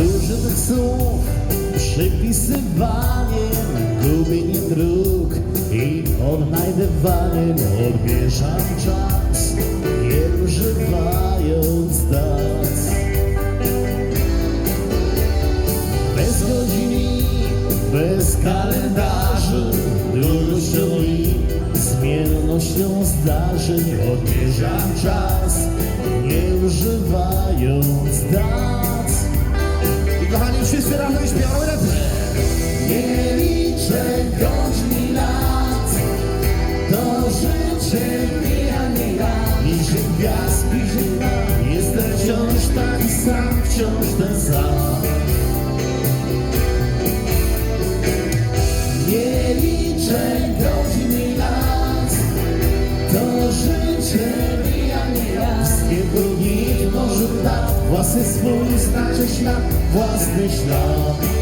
Służy tych słów przypisywaniem gubieniem dróg i odnajdywaniem odbierzam czas, nie używając dat. Bez godzin, bez kalendarzy, długością i zmiennością zdarzeń odmierzam czas, nie używając dat. I wszyscy razem śpiewamy refren. Nie liczę godzin i lat, to życie mija, mija. Bliżej gwiazd, bliżej nam, jestem wciąż taki sam, wciąż ten sam. Nie liczę godzin i lat, to życie mija, mija. Wszystkiego nikt może dać, własny swój knapp, war's nicht nah.